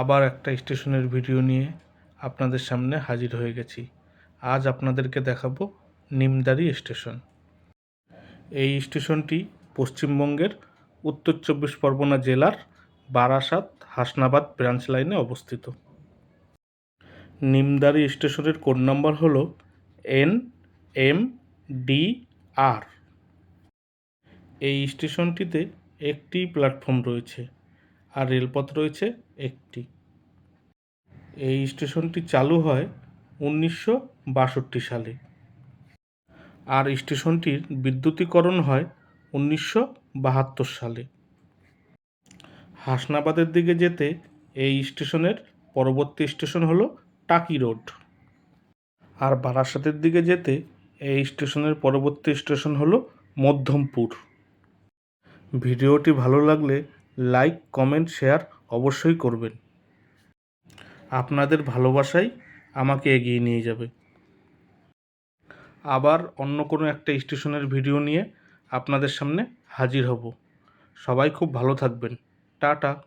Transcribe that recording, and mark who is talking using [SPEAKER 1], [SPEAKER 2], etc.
[SPEAKER 1] আবার একটা স্টেশনের ভিডিও নিয়ে আপনাদের সামনে হাজির হয়ে গেছি। আজ আপনাদেরকে দেখাবো নিমদারি স্টেশন। এই স্টেশনটি পশ্চিমবঙ্গের উত্তর চব্বিশ পরগনা জেলার বারাসাত হাসনাবাদ ব্রাঞ্চ লাইনে অবস্থিত। নিমদারি স্টেশনের কোড নাম্বার হলো এন এম ডি আর। এই স্টেশনটিতে একটি প্ল্যাটফর্ম রয়েছে। আর রেলপথ রয়েছে একটি। এই স্টেশনটি চালু হয় উনিশশো বাষট্টি সালে। আর স্টেশনটির বিদ্যুতীকরণ হয় উনিশশো বাহাত্তর সালে। হাসনাবাদের দিকে যেতে এই স্টেশনের পরবর্তী স্টেশন হলো টাকি রোড। আর বারাসাতের দিকে যেতে এই স্টেশনের পরবর্তী স্টেশন হলো মধ্যমপুর। ভিডিওটি ভালো লাগলে লাইক, কমেন্ট, শেয়ার অবশ্যই করবেন। আপনাদের ভালোবাসাই আমাকে এগিয়ে নিয়ে যাবে। আবার অন্য কোনো একটা স্টেশনের ভিডিও নিয়ে আপনাদের সামনে হাজির হব। সবাই খুব ভালো থাকবেন। টাটা।